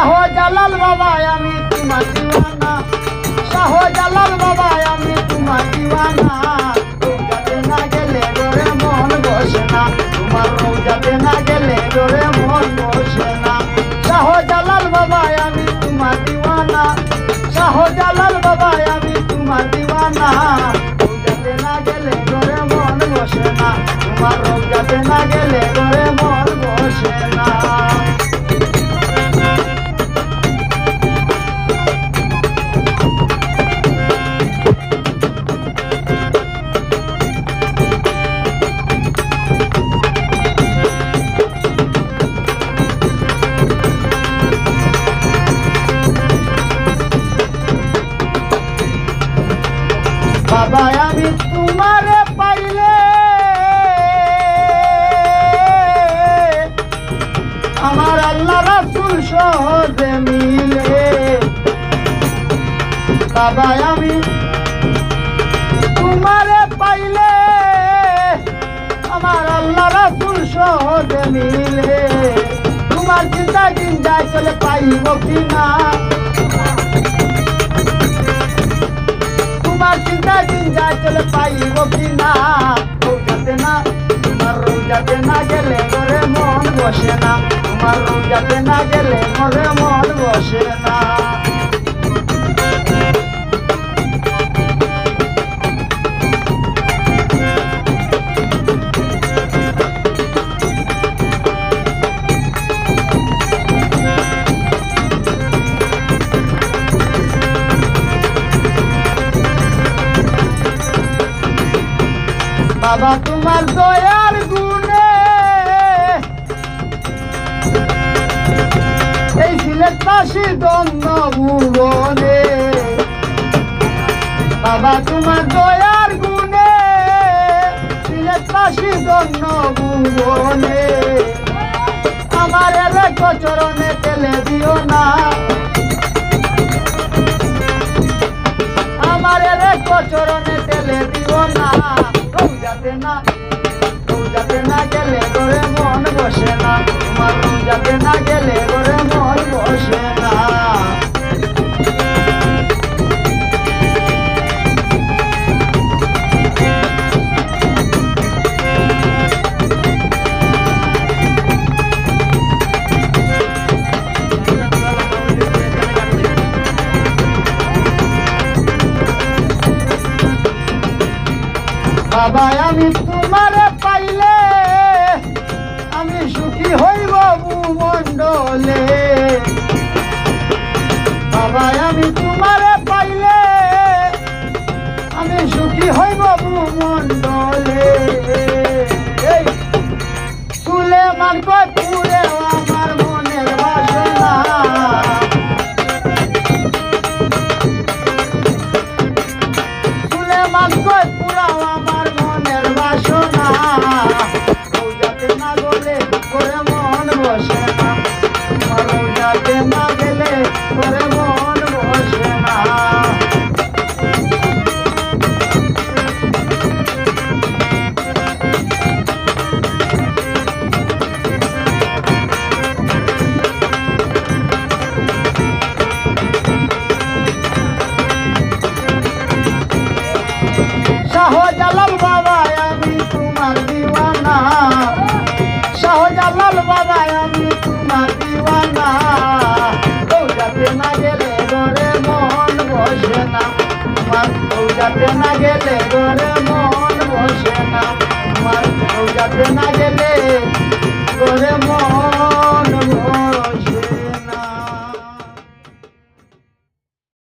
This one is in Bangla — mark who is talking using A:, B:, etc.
A: শাহজালাল বাবা, আমি তোমার দিওয়ানা। শাহজালাল বাবা, আমি তোমার দিওয়ানা। রোজাতে না গেলে গোরে মন বসে না। তোমার রোজাতে না গেলে গোরে মন বসে না। শাহজালাল বাবা, আমি তোমার দিওয়ানা। শাহজালাল বাবা, আমি তোমার দিওয়ানা। রোজাতে না গেলে বাবা আমি। তোমারে পাইলে আমার আল্লাহ রাসুল সহজে মিলে তোমার চিন্তা চিন্তায় চলে পাইব কিনা তোমার চিন্তা চিন্তা চলে পাইব কি না? রোজাতে না, তোমার রোজাতে না গেলে ঘরে মন বসে না। তোমার রোজাতে না গেলে ঘরে মন বসে না। বাবা, তোমার দয়ার গুণে। এই সিলেট পাশি দ্বন্দ্ব ভুবনে। বাবা, তোমার দয়ার গুণে। সিলেট পাশি দ্বন্দ্ব ভুবনে। আমার এলাক চরণে তেলে দিও না। চরণে তেলে দিও না। রোজাতে না রোজাতে না গেলে করে মন বসে না। তোমার রোজাতে না গেলে করে মন বসে না। বাবা আমি তোমারে পাইলে, আমি সুখী হইব ভূমণ্ডলে। বাবা আমি তোমারে পাইলে, আমি সুখী হইব ভূমণ্ডলে। চুলে মানকয় পুরে আমার মনের বাসনা। চুলে মানকয় আমার দৌড়াতে গেলে ঘরে মন বসে না।